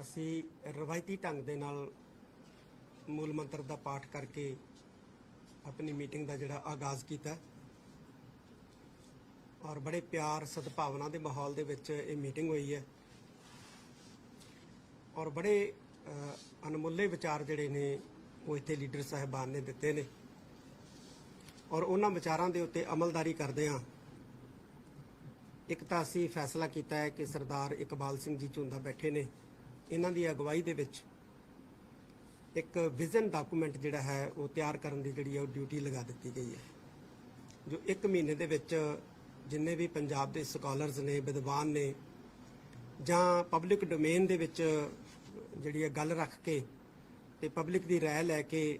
ਅਸੀਂ ਰਵਾਇਤੀ ਢੰਗ ਦੇ ਨਾਲ ਮੂਲ ਮੰਤਰ ਦਾ ਪਾਠ ਕਰਕੇ ਆਪਣੀ ਮੀਟਿੰਗ ਦਾ ਜਿਹੜਾ ਆਗਾਜ਼ ਕੀਤਾ ਔਰ ਬੜੇ ਪਿਆਰ ਸਦਭਾਵਨਾ ਦੇ ਮਾਹੌਲ ਦੇ ਵਿੱਚ ਇਹ ਮੀਟਿੰਗ ਹੋਈ ਹੈ ਔਰ ਬੜੇ ਅ, ਅਨਮੁੱਲੇ ਵਿਚਾਰ ਜਿਹੜੇ ਨੇ ਉਹ ਇੱਥੇ ਲੀਡਰ ਸਾਹਿਬਾਨ ਨੇ ਦਿੱਤੇ ਨੇ ਔਰ ਉਹਨਾਂ ਵਿਚਾਰਾਂ ਦੇ ਉੱਤੇ ਅਮਲਦਾਰੀ ਕਰਦੇ ਹਾਂ। ਇੱਕ ਤਾਂ ਅਸੀਂ ਫੈਸਲਾ ਕੀਤਾ ਹੈ ਕਿ ਸਰਦਾਰ ਇਕਬਾਲ ਸਿੰਘ ਜੀ ਝੁੰਦਾ ਬੈਠੇ ਨੇ। ਇਹਨਾਂ ਦੀ ਅਗਵਾਈ ਦੇ ਵਿੱਚ ਇੱਕ ਵਿਜ਼ਨ ਡਾਕੂਮੈਂਟ ਜਿਹੜਾ ਹੈ ਉਹ ਤਿਆਰ ਕਰਨ ਦੀ ਜਿਹੜੀ ਹੈ ਉਹ ਡਿਊਟੀ ਲਗਾ ਦਿੱਤੀ ਗਈ ਹੈ। ਜੋ 1 ਮਹੀਨੇ ਦੇ ਵਿੱਚ ਜਿੰਨੇ ਵੀ ਪੰਜਾਬ ਦੇ ਸਕਾਲਰਸ ਨੇ, ਵਿਦਵਾਨ ਨੇ ਜਾਂ ਪਬਲਿਕ ਡੋਮੇਨ ਦੇ ਵਿੱਚ ਜਿਹੜੀ ਹੈ ਗੱਲ ਰੱਖ ਕੇ ਤੇ ਪਬਲਿਕ ਦੀ ਰਾਏ ਲੈ ਕੇ,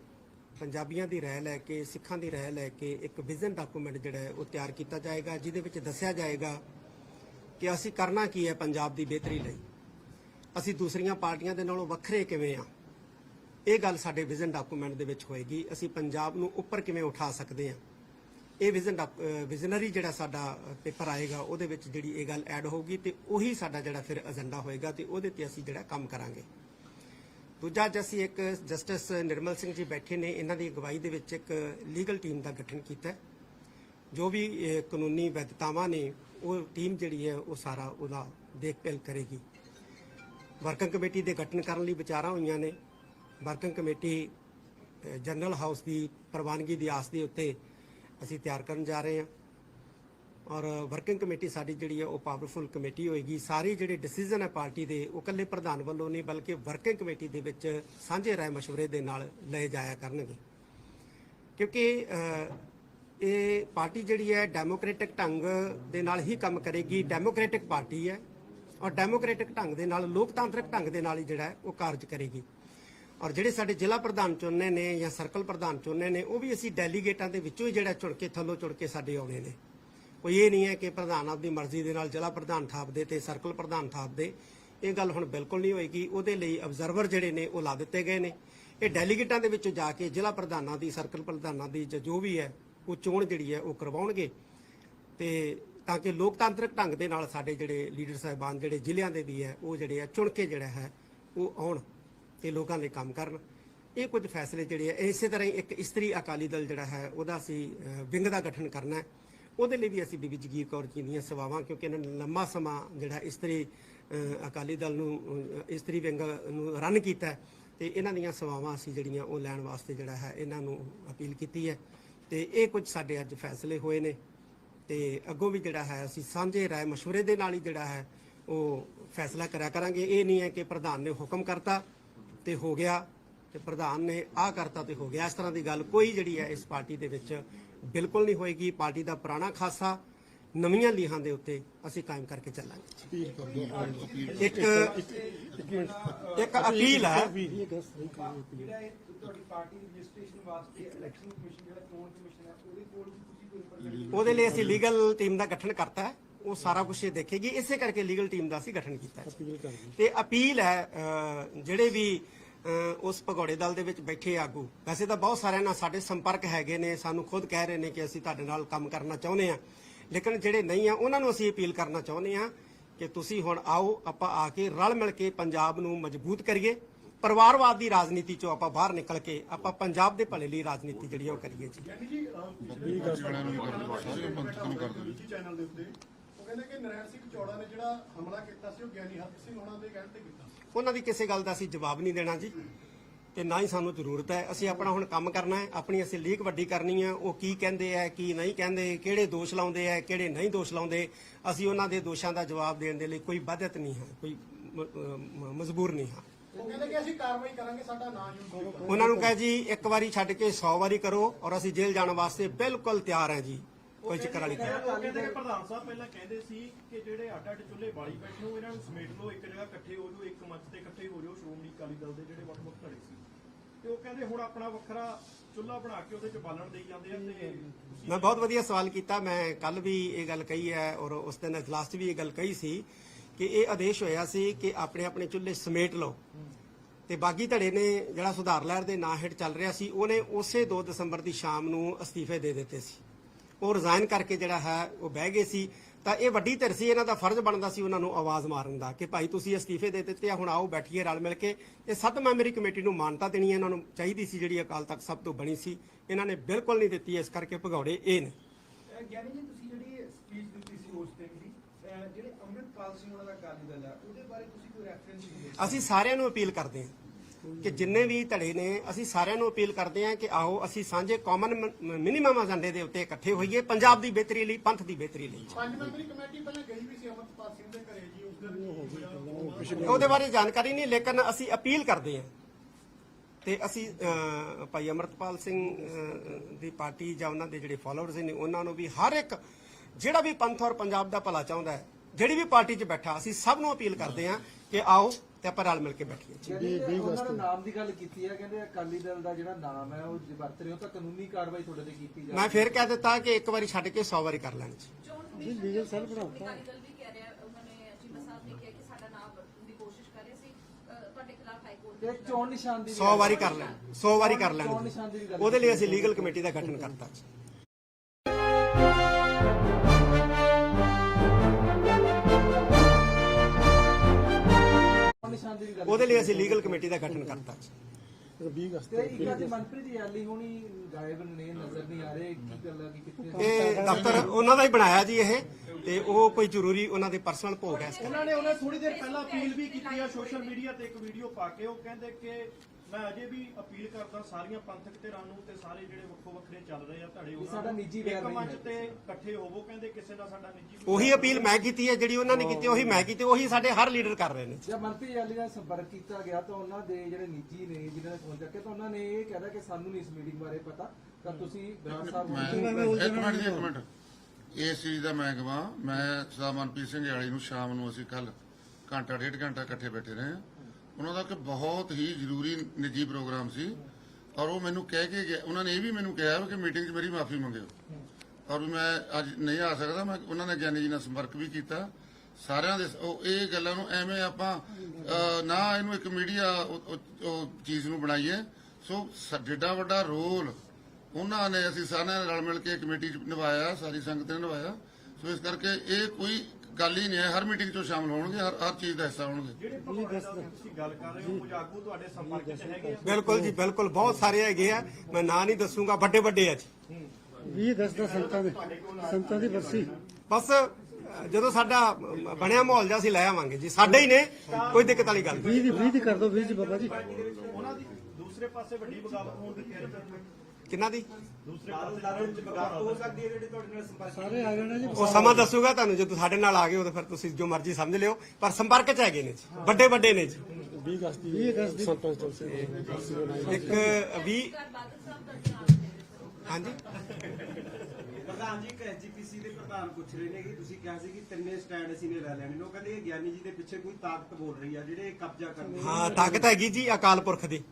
ਪੰਜਾਬੀਆਂ ਦੀ ਰਾਏ ਲੈ ਕੇ, ਸਿੱਖਾਂ ਦੀ ਰਾਏ ਲੈ ਕੇ ਇੱਕ ਵਿਜ਼ਨ ਡਾਕੂਮੈਂਟ ਜਿਹੜਾ ਹੈ ਉਹ ਤਿਆਰ ਕੀਤਾ ਜਾਏਗਾ, ਜਿਹਦੇ ਵਿੱਚ ਦੱਸਿਆ ਜਾਏਗਾ ਕਿ ਅਸੀਂ ਕਰਨਾ ਕੀ ਹੈ ਪੰਜਾਬ ਦੀ ਬਿਹਤਰੀ ਲਈ। ਅਸੀਂ ਦੂਸਰੀਆਂ ਪਾਰਟੀਆਂ ਦੇ ਨਾਲੋਂ ਵੱਖਰੇ ਕਿਵੇਂ ਆ? ਇਹ ਗੱਲ ਸਾਡੇ ਵਿਜ਼ਨ ਡਾਕੂਮੈਂਟ ਦੇ ਵਿੱਚ ਹੋਏਗੀ। ਅਸੀਂ ਪੰਜਾਬ ਨੂੰ ਉੱਪਰ ਕਿਵੇਂ ਉਠਾ ਸਕਦੇ ਹਾਂ ਇਹ ਵਿਜ਼ਨ ਵਿਜ਼ਨਰੀ ਜਿਹੜਾ ਸਾਡਾ ਪੇਪਰ ਆਏਗਾ, ਉਹਦੇ ਵਿੱਚ ਜਿਹੜੀ ਇਹ ਗੱਲ ਐਡ ਹੋਊਗੀ ਤੇ ਉਹੀ ਸਾਡਾ ਜਿਹੜਾ ਫਿਰ ਏਜੰਡਾ ਹੋਏਗਾ ਤੇ ਉਹਦੇ ਤੇ ਅਸੀਂ ਜਿਹੜਾ ਕੰਮ ਕਰਾਂਗੇ। ਦੂਜਾ ਅੱਜ ਅਸੀਂ ਇੱਕ ਜਸਟਿਸ ਨਿਰਮਲ ਸਿੰਘ ਜੀ ਬੈਠੇ ਨੇ। ਇਹਨਾਂ ਦੀ ਅਗਵਾਈ ਦੇ ਵਿੱਚ ਇੱਕ ਲੀਗਲ ਟੀਮ ਦਾ ਗਠਨ ਕੀਤਾ। ਜੋ ਵੀ ਕਾਨੂੰਨੀ ਵੈਧਤਾਵਾਂ ਨੇ, ਉਹ ਟੀਮ ਜਿਹੜੀ ਹੈ, ਉਹ ਸਾਰਾ ਉਹਦਾ ਦੇਖਭਾਲ ਕਰੇਗੀ। ਵਰਕਿੰਗ ਕਮੇਟੀ ਦੇ ਗਠਨ ਕਰਨ ਲਈ ਵਿਚਾਰਾਂ ਹੋਈਆਂ ਨੇ। ਵਰਕਿੰਗ ਕਮੇਟੀ ਜਨਰਲ ਹਾਊਸ ਦੀ ਪ੍ਰਵਾਨਗੀ ਦੀ ਆਸ ਦੇ ਉੱਤੇ ਅਸੀਂ ਤਿਆਰ ਕਰਨ ਜਾ ਰਹੇ ਹਾਂ। ਔਰ ਵਰਕਿੰਗ ਕਮੇਟੀ ਸਾਡੀ ਜਿਹੜੀ ਹੈ, ਉਹ ਪਾਵਰਫੁਲ ਕਮੇਟੀ ਹੋਏਗੀ। ਸਾਰੇ ਜਿਹੜੇ ਡਿਸੀਜਨ ਹੈ ਪਾਰਟੀ ਦੇ, ਉਹ ਇਕੱਲੇ ਪ੍ਰਧਾਨ ਵੱਲੋਂ ਨਹੀਂ, ਬਲਕਿ ਵਰਕਿੰਗ ਕਮੇਟੀ ਦੇ ਵਿੱਚ ਸਾਂਝੇ ਰਾਏ ਮਸ਼ਵਰੇ ਦੇ ਨਾਲ ਲਏ ਜਾਇਆ ਕਰਨਗੇ। ਕਿਉਂਕਿ ਇਹ ਪਾਰਟੀ ਜਿਹੜੀ ਹੈ ਡੈਮੋਕ੍ਰੈਟਿਕ ਢੰਗ ਦੇ ਨਾਲ ਹੀ ਕੰਮ ਕਰੇਗੀ। ਡੈਮੋਕ੍ਰੈਟਿਕ ਪਾਰਟੀ ਹੈ। ਔਰ ਡੈਮੋਕ੍ਰੈਟਿਕ ਢੰਗ ਦੇ ਨਾਲ, ਲੋਕਤਾਂਤਰਿਕ ਢੰਗ ਦੇ ਨਾਲ ਹੀ ਜਿਹੜਾ ਉਹ ਕਾਰਜ ਕਰੇਗੀ। ਔਰ ਜਿਹੜੇ ਸਾਡੇ ਜ਼ਿਲ੍ਹਾ ਪ੍ਰਧਾਨ ਚੁਣਨੇ ਨੇ ਜਾਂ ਸਰਕਲ ਪ੍ਰਧਾਨ ਚੁਣਨੇ ਨੇ, ਉਹ ਵੀ ਅਸੀਂ ਡੈਲੀਗੇਟਾਂ ਦੇ ਵਿੱਚੋਂ ਹੀ ਜਿਹੜਾ ਚੁਣ ਕੇ, ਥੱਲੋਂ ਚੁਣ ਕੇ ਸਾਡੇ ਆਉਣੇ ਨੇ। ਕੋਈ ਇਹ ਨਹੀਂ ਹੈ ਕਿ ਪ੍ਰਧਾਨ ਆਪਦੀ ਮਰਜ਼ੀ ਦੇ ਨਾਲ ਜ਼ਿਲ੍ਹਾ ਪ੍ਰਧਾਨ ਥਾਪਦੇ ਤੇ ਸਰਕਲ ਪ੍ਰਧਾਨ ਥਾਪਦੇ। ਇਹ ਗੱਲ ਹੁਣ ਬਿਲਕੁਲ ਨਹੀਂ ਹੋਏਗੀ। ਉਹਦੇ ਲਈ ਅਬਜ਼ਰਵਰ ਜਿਹੜੇ ਨੇ, ਉਹ ਲਾ ਦਿੱਤੇ ਗਏ ਨੇ। ਇਹ ਡੈਲੀਗੇਟਾਂ ਦੇ ਵਿੱਚੋਂ ਜਾ ਕੇ ਜ਼ਿਲ੍ਹਾ ਪ੍ਰਧਾਨਾਂ ਦੀ ਸਰਕਲ ਪ੍ਰਧਾਨਾਂ ਦੀ ਜਾਂ ਜੋ ਵੀ ਹੈ, ਉਹ ਚੋਣ ਜਿਹੜੀ ਹੈ, ਉਹ ਕਰਵਾਉਣਗੇ। ਤੇ ਤਾਂ ਕਿ ਲੋਕਤਾਂਤਰਿਕ ਢੰਗ ਦੇ ਨਾਲ ਸਾਡੇ ਜਿਹੜੇ ਲੀਡਰ ਸਾਹਿਬਾਨ ਜਿਹੜੇ ਜ਼ਿਲ੍ਹਿਆਂ ਦੇ ਵੀ ਹੈ, ਉਹ ਜਿਹੜੇ ਆ, ਚੁਣ ਕੇ ਜਿਹੜਾ ਹੈ, ਉਹ ਆਉਣ ਤੇ ਲੋਕਾਂ ਲਈ ਕੰਮ ਕਰਨ। ਇਹ ਕੁਝ ਫੈਸਲੇ ਜਿਹੜੇ ਆ, ਇਸੇ ਤਰ੍ਹਾਂ ਹੀ ਇੱਕ ਇਸਤਰੀ ਅਕਾਲੀ ਦਲ ਜਿਹੜਾ ਹੈ, ਉਹਦਾ ਅਸੀਂ ਵਿੰਗ ਦਾ ਗਠਨ ਕਰਨਾ ਹੈ। ਉਹਦੇ ਲਈ ਵੀ ਅਸੀਂ ਬੀਬੀ ਜਗੀਰ ਕੌਰ ਜੀ ਦੀਆਂ ਸੇਵਾਵਾਂ, ਕਿਉਂਕਿ ਇਹਨਾਂ ਨੇ ਲੰਮਾ ਸਮਾਂ ਜਿਹੜਾ ਇਸਤਰੀ ਅਕਾਲੀ ਦਲ ਨੂੰ ਇਸਤਰੀ ਵਿੰਗ ਨੂੰ ਰਨ ਕੀਤਾ ਹੈ ਤੇ ਇਹਨਾਂ ਦੀਆਂ ਸੇਵਾਵਾਂ ਅਸੀਂ ਜਿਹੜੀਆਂ ਉਹ ਲੈਣ ਵਾਸਤੇ ਜਿਹੜਾ ਹੈ, ਇਹਨਾਂ ਨੂੰ ਅਪੀਲ ਕੀਤੀ ਹੈ। ਤੇ ਇਹ ਕੁਝ ਸਾਡੇ ਅੱਜ ਫੈਸਲੇ ਹੋਏ ਨੇ। ਤੇ ਅੱਗੋਂ ਵੀ ਜਿਹੜਾ ਹੈ, ਅਸੀਂ ਸਾਂਝੇ ਰਾਏ ਮਸ਼ਵਰੇ ਦੇ ਨਾਲ ਹੀ ਜਿਹੜਾ ਹੈ, ਉਹ ਫੈਸਲਾ ਕਰਿਆ ਕਰਾਂਗੇ। ਇਹ ਨਹੀਂ ਹੈ ਕਿ ਪ੍ਰਧਾਨ ਨੇ ਹੁਕਮ ਕਰਤਾ ਤੇ ਹੋ ਗਿਆ ਤੇ ਪ੍ਰਧਾਨ ਨੇ ਆਹ ਕਰਤਾ ਤੇ ਹੋ ਗਿਆ। ਇਸ ਤਰ੍ਹਾਂ ਦੀ ਗੱਲ ਕੋਈ ਜਿਹੜੀ ਹੈ, ਇਸ ਪਾਰਟੀ ਦੇ ਵਿੱਚ ਬਿਲਕੁਲ ਨਹੀਂ ਹੋਏਗੀ। ਪਾਰਟੀ ਦਾ ਪੁਰਾਣਾ ਖਾਸਾ ਨਵੀਆਂ ਲੀਹਾਂ ਦੇ ਉੱਤੇ ਅਸੀਂ ਕਾਇਮ ਕਰਕੇ ਚੱਲਾਂਗੇ। ਇੱਕ ਇੱਕ ਅਪੀਲ ਹੈ ਤੁਹਾਡੀ ਪਾਰਟੀ ਰਜਿਸਟ੍ਰੇਸ਼ਨ ਵਾਸਤੇ ਇਲੈਕਸ਼ਨ ਕਮਿਸ਼ਨ ਜਿਹੜਾ ਚੋਣ ਕਮਿਸ਼ਨ ਹੈ, ਉਹਦੇ ਕੋਲ ਉਹਦੇ ਲਈ ਅਸੀਂ ਲੀਗਲ ਟੀਮ ਦਾ ਗਠਨ ਕਰਤਾ ਹੈ। ਉਹ ਸਾਰਾ ਕੁਝ ਇਹ ਦੇਖੇਗੀ। ਇਸੇ ਕਰਕੇ ਲੀਗਲ ਟੀਮ ਦਾ ਅਸੀਂ ਗਠਨ ਕੀਤਾ ਹੈ। ਤੇ ਅਪੀਲ ਹੈ ਜਿਹੜੇ ਵੀ ਉਸ ਭਗੌੜੇ ਦਲ ਦੇ ਵਿੱਚ ਬੈਠੇ ਆਗੂ ਵੈਸੇ ਤਾਂ ਬਹੁਤ ਸਾਰਿਆਂ ਨਾਲ ਸਾਡੇ ਸੰਪਰਕ ਹੈਗੇ ਨੇ ਸਾਨੂੰ ਖੁਦ ਕਹਿ ਰਹੇ ਨੇ ਕਿ ਅਸੀਂ ਤੁਹਾਡੇ ਨਾਲ ਕੰਮ ਕਰਨਾ ਚਾਹੁੰਦੇ ਆ ਲੇਕਿਨ ਜਿਹੜੇ ਨਹੀਂ ਆ ਉਹਨਾਂ ਨੂੰ ਅਸੀਂ ਅਪੀਲ ਕਰਨਾ ਚਾਹੁੰਦੇ ਆ ਕਿ ਤੁਸੀਂ ਹੁਣ ਆਓ ਆਪਾਂ ਆ ਕੇ ਰਲ ਮਿਲ ਕੇ ਪੰਜਾਬ ਨੂੰ ਮਜ਼ਬੂਤ ਕਰੀਏ। ਪਰਿਵਾਰਵਾਦ ਦੀ ਰਾਜਨੀਤੀ ਚੋਂ ਆਪਾਂ ਬਾਹਰ ਨਿਕਲ ਕੇ ਆਪਾਂ ਪੰਜਾਬ ਦੇ ਭਲੇ ਲਈ ਰਾਜਨੀਤੀ ਜਿਹੜੀ ਉਹ ਕਰੀਏ ਜੀ। ਨਿੱਜੀ ਚੈਨਲ ਦੇ ਉੱਤੇ ਉਹ ਕਹਿੰਦੇ ਕਿ ਨਰੈਣ ਸਿੰਘ ਚੌੜਾ ਨੇ ਜਿਹੜਾ ਹਮਲਾ ਕੀਤਾ ਸੀ ਉਹ ਗਿਆਨੀ ਹਰਪ ਸਿੰਘ ਹੋਣਾ ਦੇ ਕਹਿਣ ਤੇ ਕੀਤਾ ਉਹਨਾਂ ਦੀ ਕਿਸੇ ਗੱਲ ਦਾ ਅਸੀਂ ਜਵਾਬ ਨਹੀਂ ਦੇਣਾ ਜੀ ਤੇ ਨਾ ਹੀ ਸਾਨੂੰ ਜ਼ਰੂਰਤ ਹੈ। ਅਸੀਂ ਆਪਣਾ ਹੁਣ ਕੰਮ ਕਰਨਾ ਹੈ ਆਪਣੀ ਅਸੀਂ ਲੀਕ ਵੱਡੀ ਕਰਨੀ ਹੈ ਉਹ ਕੀ ਕਹਿੰਦੇ ਆ ਕੀ ਨਹੀਂ ਕਹਿੰਦੇ ਕਿਹੜੇ ਦੋਸ਼ ਲਾਉਂਦੇ ਆ ਕਿਹੜੇ ਨਹੀਂ ਦੋਸ਼ ਲਾਉਂਦੇ ਅਸੀਂ ਉਹਨਾਂ ਦੇ ਦੋਸ਼ਾਂ ਦਾ ਜਵਾਬ ਦੇਣ ਦੇ ਲਈ ਕੋਈ ਬਾਧਿਤ ਨਹੀਂ ਹੈ ਕੋਈ ਮਜਬੂਰ ਨਹੀਂ ਹਾਂ। ਉਹ ਕਹਿੰਦੇ ਕਿ ਅਸੀਂ ਕਾਰਵਾਈ ਕਰਾਂਗੇ ਸਾਡਾ ਨਾਂ ਯੂਜ਼ ਹੋਊਗਾ ਉਹਨਾਂ ਨੂੰ ਕਹੇ ਜੀ ਇੱਕ ਵਾਰੀ ਛੱਡ ਕੇ 100 ਵਾਰੀ ਕਰੋ ਔਰ ਅਸੀਂ ਜੇਲ੍ਹ ਜਾਣ ਵਾਸਤੇ ਬਿਲਕੁਲ ਤਿਆਰ ਹਾਂ ਜੀ ਕੋਈ ਚੱਕਰ ਵਾਲੀ ਗੱਲ ਨਹੀਂ। ਉਹ ਕਹਿੰਦੇ ਕਿ ਪ੍ਰਧਾਨ ਸਾਹਿਬ ਪਹਿਲਾਂ ਕਹਿੰਦੇ ਸੀ ਕਿ ਜਿਹੜੇ ਅੱਡ ਅੱਡ ਚੁੱਲ੍ਹੇ ਬਾਲੀ ਬੈਠੇ ਹੋ ਇਹਨਾਂ ਨੂੰ ਸਮੇਟ ਲਓ ਇੱਕ ਜਗ੍ਹਾ ਇਕੱਠੇ ਹੋ ਜਾਓ ਇੱਕ ਮੰਚ ਤੇ ਇਕੱਠੇ ਹੋ ਜਾਓ ਸ਼੍ਰੋਮਣੀ ਅਕਾਲੀ ਦਲ ਦੇ ਜਿਹੜੇ ਵੱਖ ਵੱਖ ਧੜੇ ਸੀ। ਤੇ ਉਹ ਕਹਿੰਦੇ ਹੁਣ ਆਪਣਾ ਵੱਖਰਾ ਚੁੱਲ੍ਹਾ ਬਣਾ ਕੇ ਉਹਦੇ 'ਚ ਬਾਲਣ ਦੇਈ ਜਾਂਦੇ ਆ ਤੇ ਤੁਸੀਂ ਮੈਂ ਬਹੁਤ ਵਧੀਆ ਸਵਾਲ ਕੀਤਾ ਮੈਂ ਕੱਲ ਵੀ ਇਹ ਗੱਲ ਕਹੀ ਹੈ ਔਰ ਉਸ ਦਿਨ ਇਜਲਾਸ 'ਚ ਵੀ ਇਹ ਗੱਲ ਕਹੀ ਸੀ ਕਿ ਇਹ ਆਦੇਸ਼ ਹੋਇਆ ਸੀ ਕਿ ਆਪਣੇ ਆਪਣੇ ਚੁੱਲ੍ਹੇ ਸਮੇਟ ਲਓ। ਤੇ ਬਾਗੀ ਧੜੇ ਨੇ ਜਿਹੜਾ ਸੁਧਾਰ ਲਹਿਰ ਦੇ ਨਾਂ ਹੇਠ ਚੱਲ ਰਿਹਾ ਸੀ, ਉਹਨੇ ਉਸੇ 2 ਦਸੰਬਰ ਦੀ ਸ਼ਾਮ ਨੂੰ ਅਸਤੀਫੇ ਦੇ ਦਿੱਤੇ ਸੀ। ਉਹ ਰਿਜ਼ਾਈਨ ਕਰਕੇ ਜਿਹੜਾ ਹੈ, ਉਹ ਬਹਿ ਗਏ ਸੀ। ਤਾਂ ਇਹ ਵੱਡੀ ਧਿਰ ਸੀ, ਇਹਨਾਂ ਦਾ ਫਰਜ਼ ਬਣਦਾ ਸੀ ਉਹਨਾਂ ਨੂੰ ਆਵਾਜ਼ ਮਾਰਨ ਦਾ ਕਿ ਭਾਈ ਤੁਸੀਂ ਅਸਤੀਫੇ ਦੇ ਦਿੱਤੇ ਆ, ਹੁਣ ਆਓ ਬੈਠੀਏ ਰਲ ਮਿਲ ਕੇ। ਇਹ ਸੱਤ ਮੈਂਬਰੀ ਕਮੇਟੀ ਨੂੰ ਮਾਨਤਾ ਦੇਣੀ ਇਹਨਾਂ ਨੂੰ ਚਾਹੀਦੀ ਸੀ ਜਿਹੜੀ ਅਕਾਲ ਤਖਤ ਸਭ ਤੋਂ ਬਣੀ ਸੀ। ਇਹਨਾਂ ਨੇ ਬਿਲਕੁਲ ਨਹੀਂ ਦਿੱਤੀ, ਇਸ ਕਰਕੇ ਭਗੌੜੇ ਇਹ ਨੇ। ਗਿਆਨੀ ਜੀ ਤੁਸੀਂ ਜਿਹੜੀ ਸਪੀਚ ਦਿੱਤੀ ਸੀ ਉਸ ਟਾਈਮ ਦੀ ਅਹ ਜਿਹੜੇ ਅੰਮ੍ਰਿਤਪਾਲ ਸਿੰਘ ਉਹਨਾਂ ਦਾ ਅਕਾਲੀ ਦਲ ਹੈ ਉਹਦੇ ਬਾਰੇ ਤੁਸੀਂ ਕੋਈ ਰੈਫਰੈਂਸ ਨਹੀਂ ਅਸੀਂ ਸਾਰਿਆਂ ਨੂੰ ਅਪੀਲ ਕਰਦੇ ਹਾਂ ਕਿ ਜਿੰਨੇ ਵੀ ਧੜੇ ਨੇ ਅਸੀਂ ਸਾਰਿਆਂ ਨੂੰ ਅਪੀਲ ਕਰਦੇ ਹਾਂ ਕਿ ਆਓ ਅਸੀਂ ਸਾਂਝੇ ਕਾਮਨ ਮਿਨੀਮਮ ਏਜੰਡੇ ਦੇ ਉੱਤੇ ਇਕੱਠੇ ਹੋਈਏ ਪੰਜਾਬ ਦੀ ਬਿਹਤਰੀ ਲਈ ਪੰਥ ਦੀ ਬਿਹਤਰੀ ਲਈ। ਪੰਜ ਮੈਂਬਰੀ ਕਮੇਟੀ ਪਹਿਲਾਂ ਗਈ ਵੀ ਸੀ ਅਮਰਪਾਲ ਸਿੰਘ ਦੇ ਘਰੇ ਜੀ ਉਸ ਦਿਨ ਕੀ ਹੋਇਆ ਉਹਦੇ ਬਾਰੇ ਜਾਣਕਾਰੀ ਨਹੀਂ ਲੇਕਿਨ ਅਸੀਂ ਅਪੀਲ ਕਰਦੇ ਹਾਂ ਤੇ ਅਸੀਂ ਭਾਈ ਅਮਰਤਪਾਲ ਸਿੰਘ ਦੀ ਪਾਰਟੀ ਜਾਂ ਉਹਨਾਂ ਦੇ ਜਿਹੜੇ ਫਾਲੋਅਰਸ ਨੇ ਉਹਨਾਂ ਨੂੰ ਵੀ ਹਰ ਇੱਕ ਜਿਹੜਾ ਵੀ ਪੰਥ ਔਰ ਪੰਜਾਬ ਦਾ ਭਲਾ ਚਾਹੁੰਦਾ ਹੈ ਜਿਹੜੀ ਵੀ ਪਾਰਟੀ 'ਚ ਬੈਠਾ ਅਸੀਂ ਸਭ ਨੂੰ ਅਪੀਲ ਕਰਦੇ ਹਾਂ ਕਿ ਆਓ ਤੇ ਆਪਾਂ ਰਲ ਮਿਲ ਕੇ ਬੈਠੀਏ ਕਹਿੰਦੇ ਉਹਨਾਂ ਨੇ ਨਾਮ ਦੀ ਗੱਲ ਕੀਤੀ ਹੈ ਕਹਿੰਦੇ ਅਕਾਲੀ ਦਲ ਦਾ ਜਿਹੜਾ ਨਾਮ ਹੈ ਉਹ ਜੇ ਵਰਤ ਰਹੇ ਹੋ ਤਾਂ ਕਾਨੂੰਨੀ ਕਾਰਵਾਈ ਤੁਹਾਡੇ ਤੇ ਕੀਤੀ ਜਾਵੇ ਮੈਂ ਫਿਰ ਕਹਿ ਦਿੱਤਾ ਕਿ ਇੱਕ ਵਾਰੀ ਛੱਡ ਕੇ 100 ਵਾਰੀ ਕਰ ਲੈਣੀ ਜੀ। ਕਮਿਸ਼ਨ ਲੀਗਲ ਸੈੱਲ ਬਣਾਉਂਦਾ ਅਕਾਲੀ ਦਲ ਵੀ ਕਹਿ ਰਿਹਾ ਉਹਨਾਂ ਨੇ ਚੀਮਾ ਸਾਹਿਬ ਨੇ ਕਿਹਾ ਕਿ ਸਾਡਾ ਨਾਮ ਵਰਤਣ ਦੀ ਕੋਸ਼ਿਸ਼ ਕਰ ਰਹੇ ਸੀ ਅਹ ਤੁਹਾਡੇ ਖਿਲਾਫ ਹਾਈ ਕੋਰਟ ਤੇ ਚੋਣ ਨਿਸ਼ਾਨ ਦੀ 100 ਵਾਰੀ ਕਰ ਲੈਣ 100 ਵਾਰੀ ਕਰ ਲੈਣ ਉਹਦੇ ਲਈ ਅਸੀਂ ਲੀਗਲ ਕਮੇਟੀ ਦਾ ਗਠਨ ਕਰਤਾ ਜੀ। ਉਹਦੇ ਲਈ ਅਸੀਂ ਲੀਗਲ ਕਮੇਟੀ ਦਾ ਗਠਨ ਕਰਤਾ ਜੀ। ਤੇ ਇੱਕ ਅੱਜ ਮਨਪ੍ਰੀਤ ਯਾਲੀ ਹੁਣੀ ਗਾਇਬ ਨੇ ਨਜ਼ਰ ਨਹੀਂ ਆ ਰਹੇ ਕੀ ਗੱਲ ਆ ਕਿ ਕਿੱਥੇ ਇਹ ਦਫ਼ਤਰ ਉਹਨਾਂ ਦਾ ਹੀ ਬਣਾਇਆ ਜੀ ਇਹ, ਤੇ ਉਹ ਕੋਈ ਜ਼ਰੂਰੀ ਉਹਨਾਂ ਦੇ ਪਰਸਨਲ ਭੋਗ ਹੈ ਇਸ ਕਰਕੇ। ਉਹਨਾਂ ਨੇ ਉਹਨੇ ਥੋੜੀ ਦੇਰ ਪਹਿਲਾਂ ਅਪੀਲ ਵੀ ਕੀਤੀ ਆ ਸੋਸ਼ਲ ਮੀਡੀਆ ਤੇ ਇੱਕ ਵੀਡੀਓ ਪਾ ਕੇ, ਉਹ ਕਹਿੰਦੇ ਕਿ ਮੈਂ ਅਜੇ ਵੀ ਅਪੀਲ ਕਰਦਾ ਸਾਰੀਆਂ ਪੰਥਕ ਧਿਰਾਂ ਨੂੰ ਤੇ ਸਾਰੇ ਜਿਹੜੇ ਵੱਖੋ ਵੱਖਰੇ ਚੱਲ ਰਹੇ ਆ ਧੜੇ ਉਹਨਾਂ ਸਾਡਾ ਨਿੱਜੀ ਇੱਕ ਬਿਆਨ ਨਹੀਂ ਮੰਚ ਹੈ। ਤੇ ਇਕੱਠੇ ਹੋਵੋ ਕਹਿੰਦੇ ਕਿਸੇ ਦਾ ਸਾਡਾ ਨਿੱਜੀ ਉਹੀ ਅਪੀਲ ਮੈਂ ਕੀਤੀ ਹੈ ਜਿਹੜੀ ਉਹਨਾਂ ਨੇ ਕੀਤੀ ਉਹੀ ਮੈਂ ਕੀਤੀ ਉਹੀ ਸਾਡੇ ਹਰ ਲੀਡਰ ਕਰ ਰਹੇ ਨੇ। ਜਦ ਮਨਪ੍ਰੀਤ ਯਾਲੀ ਨਾਲ ਸੰਪਰਕ ਕੀਤਾ ਗਿਆ ਤਾਂ ਉਹਨਾਂ ਦੇ ਜਿਹੜੇ ਨਿੱਜੀ ਨੇ ਜਿਨ੍ਹਾਂ ਨੇ ਫੋਨ ਚੱਕਿਆ ਤਾਂ ਉਹਨਾਂ ਨੇ ਇਹ ਕਹਿਦਾ ਕਿ ਸਾਨੂੰ ਨਹੀਂ ਇਸ ਮੀਟਿੰਗ ਬਾਰੇ ਪਤਾ। ਤਾਂ ਤੁਸੀਂ ਬਰਾੜ ਸਾਹਿਬ ਇੱਕ ਮਿੰਟ ਜੀ ਇੱਕ ਮਿੰਟ। ਇਸ ਚੀਜ਼ ਦਾ ਮੈਂ ਗਵਾਹ ਮੈਂ ਸਰਦਾਰ ਮਨਪ੍ਰੀਤ ਸਿੰਘ ਵਾਲੀ ਨੂੰ ਸ਼ਾਮ ਨੂੰ ਅਸੀਂ ਕੱਲ ਘੰਟਾ ਡੇਢ ਘੰਟਾ ਇਕੱਠੇ ਬੈਠੇ ਰਹੇ ਹਾਂ। ਉਹਨਾਂ ਦਾ ਕਿ ਬਹੁਤ ਹੀ ਜ਼ਰੂਰੀ ਨਿੱਜੀ ਪ੍ਰੋਗਰਾਮ ਸੀ। ਔਰ ਉਹ ਮੈਨੂੰ ਕਹਿ ਕੇ ਗਿਆ ਉਹਨਾਂ ਨੇ ਇਹ ਵੀ ਮੈਨੂੰ ਕਿਹਾ ਕਿ ਮੀਟਿੰਗ 'ਚ ਮੇਰੀ ਮਾਫੀ ਮੰਗਿਓ। ਔਰ ਵੀ ਮੈਂ ਅੱਜ ਨਹੀਂ ਆ ਸਕਦਾ। ਮੈਂ ਉਹਨਾਂ ਨੇ ਗਿਆਨੀ ਜੀ ਨਾਲ ਸੰਪਰਕ ਵੀ ਕੀਤਾ। ਸਾਰਿਆਂ ਦੇ ਉਹ ਇਹ ਗੱਲਾਂ ਨੂੰ ਐਵੇਂ ਆਪਾਂ ਨਾ ਇਹਨੂੰ ਇੱਕ ਮੀਡੀਆ ਉਹ ਚੀਜ਼ ਨੂੰ ਬਣਾਈਏ। ਸੋ ਸ- ਜਿੱਡਾ ਵੱਡਾ ਰੋਲ ਉਹਨਾਂ ਨੇ ਅਸੀਂ ਸਾਰਿਆਂ ਨੇ ਰਲ ਮਿਲ ਕੇ ਕਮੇਟੀ ਚ ਨਿਭਾਇਆ, ਸਾਰੀ ਸੰਗਤ ਨੇ ਨਿਭਾਇਆ। ਸੋ ਇਸ ਕਰਕੇ ਇਹ ਕੋਈ ਗੱਲ ਹੀ ਨਹੀਂ ਹੈ ਹਰ ਮੀਟਿੰਗ 'ਚੋਂ ਸ਼ਾਮਲ ਹੋਣਗੇ ਹਰ ਹਰ ਚੀਜ਼ ਦਾ ਹਿੱਸਾ ਹੋਣਗੇ। ਜਿਹੜੇ ਭਗੌੜੇ ਦਾ ਤੁਸੀਂ ਗੱਲ ਕਰ ਰਹੇ ਹੋ ਕੁਝ ਆਗੂ ਤੁਹਾਡੇ ਸੰਪਰਕ 'ਚ ਹੈਗੇ ਆ। ਬਿਲਕੁਲ ਜੀ ਬਿਲਕੁਲ ਬਹੁਤ ਸਾਰੇ ਹੈਗੇ ਆ। ਮੈਂ ਨਾਂ ਨਹੀਂ ਦੱਸੂਗਾ ਵੱਡੇ ਵੱਡੇ ਆ ਜੀ। ਵੀਹ ਦਸ ਦਾ। ਸੰਤਾਂ ਦੇ ਸੰਤਾਂ ਦੀ ਬਰਸੀ। ਬਸ ਅ, ਜਦੋਂ ਸਾਡਾ ਅ, ਬਣਿਆ ਮਾਹੌਲ ਜਿਹਾ ਅਸੀਂ ਲੈ ਆਵਾਂਗੇ ਜੀ। ਸਾਡੇ ਹੀ ਨੇ ਕੋਈ ਦਿੱਕਤ ਵਾਲੀ ਗੱਲ ਨਹੀਂ। ਵੀਹ ਦੀ ਵੀਹ ਦੀ ਕਰ ਦੋ ਵੀਹ ਜੀ ਬਾਬਾ ਜੀ। ਉਹਨਾਂ ਦੀ ਦੂਸਰੇ ਪਾਸੇ ਵੱਡੀ ਬਗਾਵਤ ਹੋਣ ਦੀ ਤਿਆਰੀ ਚੱਲ ਰਹੀ ਕਿੰਨਾ ਦੀ? ਦੂਸਰੇ ਪਾਸੇ ਵਿੱਚ ਬਗਾਵਤ ਹੋ ਸਕਦੀ ਹੈ ਜਿਹੜੇ ਤੁਹਾਡੇ ਨਾਲ ਸੰਪਰਕ ਸਾਰੇ ਆ ਜਾਣਾ ਜੀ। ਉਹ ਸਮਾਂ ਦੱਸੂਗਾ ਤੁਹਾਨੂੰ ਜਦੋਂ ਸਾਡੇ ਨਾਲ ਆ ਗਏ ਉਦੋਂ ਫਿਰ ਤੁਸੀਂ ਜੋ ਮਰਜ਼ੀ ਸਮਝ ਲਿਓ ਪਰ ਸੰਪਰਕ 'ਚ ਹੈਗੇ ਨੇ ਜੀ ਵੱਡੇ ਵੱਡੇ ਨੇ ਜੀ। 20 ਅਗਸਤ ਦੀ 20 ਅਗਸਤ ਦੀ ਇੱਕ 20 ਘਰ ਬਾਦਲ ਸਾਹਿਬ ਤੁਹਾਡੇ ਨਾਲ ਨੇ। ਹਾਂਜੀ? ਪ੍ਰਧਾਨ ਜੀ ਇੱਕ ਐਸਜੀਪੀਸੀ ਦੇ ਪ੍ਰਧਾਨ ਪੁੱਛ ਰਹੇ ਨੇ ਕਿ ਤੁਸੀਂ ਕਿਹਾ ਸੀ ਕਿ ਤਿੰਨੇ ਸਟੈਂਡ ਅਸੀਂ ਨੇ ਲੈ ਲੈਣੇ ਨੇ। ਉਹ ਕਹਿੰਦੇ ਇਹ ਗਿਆਨੀ ਜੀ ਦੇ ਪਿੱਛੇ ਕੋਈ ਤਾਕਤ ਬੋਲ ਰਹੀ ਆ ਜਿਹੜੇ ਕਬਜ਼ਾ ਕਰਨੇ ਹਾਂ ਤਾਕਤ ਹੈਗੀ ਜੀ ਅਕਾਲ ਪੁਰਖ ਦੀ।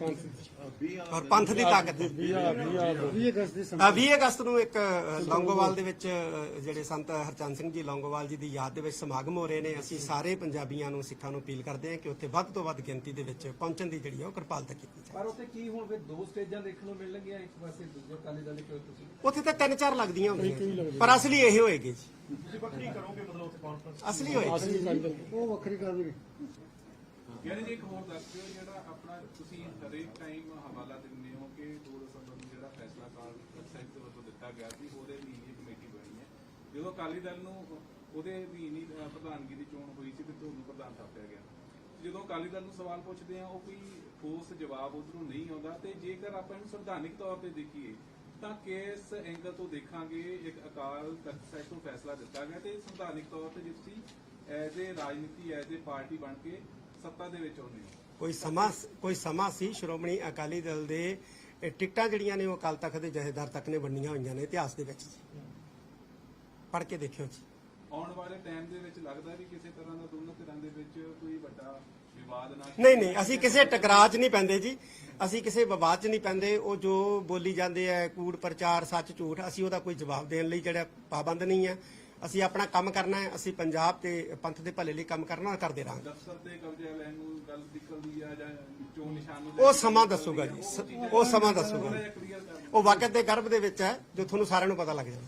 ਔਰ ਪੰਥ ਦੀ ਤਾਕਤ। ਹੈ 20 ਅਗਸਤ ਦੀ ਅ, ਸੰਤਾਂ 20 ਅਗਸਤ ਨੂੰ ਇੱਕ ਅ, ਲੌਂਗੋਵਾਲ ਦੇ ਵਿੱਚ ਅ, ਜਿਹੜੇ ਸੰਤ ਹਰਚੰਦ ਸਿੰਘ ਜੀ ਲੌਂਗੋਵਾਲ ਜੀ ਦੀ ਯਾਦ ਦੇ ਵਿੱਚ ਸਮਾਗਮ ਹੋ ਰਹੇ ਨੇ। ਅਸੀਂ ਸਾਰੇ ਪੰਜਾਬੀਆਂ ਨੂੰ ਸਿੱਖਾਂ ਨੂੰ ਅਪੀਲ ਕਰਦੇ ਹਾਂ ਕਿ ਉੱਥੇ ਵੱਧ ਤੋਂ ਵੱਧ ਗਿਣਤੀ ਦੇ ਵਿੱਚ ਪਹੁੰਚਣ ਦੀ ਜਿਹੜੀ ਆ ਉਹ ਕਿਰਪਾਲਤਾ ਕੀਤੀ ਜਾਵੇ। ਪਰ ਉੱਥੇ ਕੀ ਹੁਣ ਫਿਰ ਦੋ ਸਟੇਜਾਂ ਦੇਖਣ ਨੂੰ ਮਿਲਣਗੀਆਂ ਇੱਕ ਪਾਸੇ ਦੂਜੇ ਅਕਾਲੀ ਦਲ ਕਿਉਂ ਤੁਸੀਂ? ਉੱਥੇ ਤਾਂ ਤਿੰਨ ਚਾਰ ਲੱਗਦੀਆਂ ਹੁੰਦੀਆਂ ਪਰ ਅਸਲੀ ਇਹ ਹੋਏਗੀ ਜੀ। ਤੁਸੀਂ ਵੱਖਰੀ ਕਰੋਗੇ ਮਤਲਬ ਉੱਥੇ ਕਾਨਫਰੰਸ ਅਸਲੀ ਹੋਏਗੀ। ਅਸਲੀ ਗੱਲ ਉਹ ਵੱਖਰੀ ਕਰਨਗੇ। ਯਾਨੀ ਜੀ ਇੱਕ ਹੋਰ ਦੱਸ ਦਿਓ ਜਿਹੜਾ ਆਪਣਾ ਤੁਸੀਂ ਹਰੇਕ ਟਾਈਮ ਹਵਾਲਾ ਦਿੰਦੇ ਹੋ ਕਿ 2 ਦਸੰਬਰ ਨੂੰ ਜਿਹੜਾ ਫੈਸਲਾ ਕਾਲ ਸੈਂਟ ਦੇ ਵੱਲੋਂ ਦਿੱਤਾ ਗਿਆ ਸੀ, ਉਹਦੇ ਲਈ ਇਹ ਕਮੇਟੀ ਬਣੀ ਹੈ। ਜਦੋਂ ਅਕਾਲੀ ਦਲ ਨੂੰ ਉਹਦੇ ਅਧੀਨ ਹੀ ਪ੍ਰਧਾਨਗੀ ਦੀ ਚੋਣ ਹੋਈ ਸੀ ਤੇ ਤੁਹਾਨੂੰ ਪ੍ਰਧਾਨ ਥਾਪਿਆ ਗਿਆ। ਜਦੋਂ ਅਕਾਲੀ ਦਲ ਨੂੰ ਸਵਾਲ ਪੁੱਛਦੇ ਆ ਉਹ ਕੋਈ ਠੋਸ ਜਵਾਬ ਉਧਰੋਂ ਨਹੀਂ ਆਉਂਦਾ ਤੇ ਜੇਕਰ ਆਪਾਂ ਇਹਨੂੰ ਸੰਵਿਧਾਨਿਕ ਤੌਰ ਤੇ ਦੇਖੀਏ, ਤਾਂ ਕਿਸ ਐਂਗਲ ਤੋਂ ਦੇਖਾਂਗੇ ਇੱਕ ਅਕਾਲ ਤਖਤ ਸਾਹਿਬ ਤੋਂ ਫੈਸਲਾ ਦਿੱਤਾ ਗਿਆ ਤੇ ਸੰਵਿਧਾਨਿਕ ਤੌਰ ਤੇ ਜਿਸ ਤੁਸੀਂ ਐਜ਼ ਏ ਰਾਜਨੀਤੀ, ਐਜ਼ ਏ ਪਾਰਟੀ ਬਣ ਕੇ ਸੱਤਾ ਦੇ ਵਿੱਚ ਆਉਂਦੇ ਹੋ? ਕੋਈ ਸਮਾਂ ਕੋਈ ਸਮਾਂ ਸੀ? ਸ਼੍ਰੋਮਣੀ ਅਕਾਲੀ ਦਲ ਦੇ ਇਹ ਟਿਕਟਾਂ ਜਿਹੜੀਆਂ ਨੇ ਉਹ ਅਕਾਲ ਤਖਤ ਦੇ ਜਥੇਦਾਰ ਤੱਕ ਨੇ ਵੰਡੀਆਂ ਹੋਈਆਂ ਨੇ ਇਤਿਹਾਸ ਦੇ ਵਿੱਚ ਜੀ। ਪੜ੍ਹ ਕੇ ਦੇਖਿਓ ਜੀ। ਆਉਣ ਵਾਲੇ ਟਾਈਮ ਦੇ ਵਿੱਚ ਲੱਗਦਾ ਵੀ ਕਿਸੇ ਤਰ੍ਹਾਂ ਦਾ ਦੋਨਾਂ ਧਿਰਾਂ ਦੇ ਵਿੱਚ ਕੋਈ ਵੱਡਾ ਵਿਵਾਦ ਨਾ ਨਹੀਂ ਨਹੀਂ ਅਸੀਂ ਕਿਸੇ ਟਕਰਾਅ 'ਚ ਨਹੀਂ ਪੈਂਦੇ ਜੀ। ਅਸੀਂ ਕਿਸੇ ਵਿਵਾਦ 'ਚ ਨਹੀਂ ਪੈਂਦੇ। ਉਹ ਜੋ ਬੋਲੀ ਜਾਂਦੇ ਆ ਕੂੜ ਪ੍ਰਚਾਰ ਸੱਚ ਝੂਠ ਅਸੀਂ ਉਹਦਾ ਕੋਈ ਜਵਾਬ ਦੇਣ ਲਈ ਜਿਹੜਾ ਪਾਬੰਦ ਨਹੀਂ ਹੈ ਅਸੀਂ ਆਪਣਾ ਕੰਮ ਕਰਨਾ ਹੈ ਅਸੀਂ ਪੰਜਾਬ ਤੇ ਪੰਥ ਦੇ ਭਲੇ ਲਈ ਕੰਮ ਕਰਨਾ ਕਰਦੇ ਰਹਾਂਗੇ। ਦਫ਼ਤਰ ਤੇ ਕਬਜ਼ਾ ਲੈਣ ਨੂੰ ਗੱਲ ਨਿਕਲਦੀ ਆ ਜਾਂ ਚੋਣ ਨਿਸ਼ਾਨ ਨੂੰ ਉਹ ਸਮਾਂ ਦੱਸੂਗਾ ਜੀ। ਸ- ਉਹ ਸਮਾਂ ਦੱਸੂਗਾ। ਉਹ ਵਕਤ ਦੇ ਗਰਭ ਦੇ ਵਿੱਚ ਹੈ ਜੋ ਤੁਹਾਨੂੰ ਸਾਰਿਆਂ ਨੂੰ ਪਤਾ ਲੱਗ ਜਾਣਾ।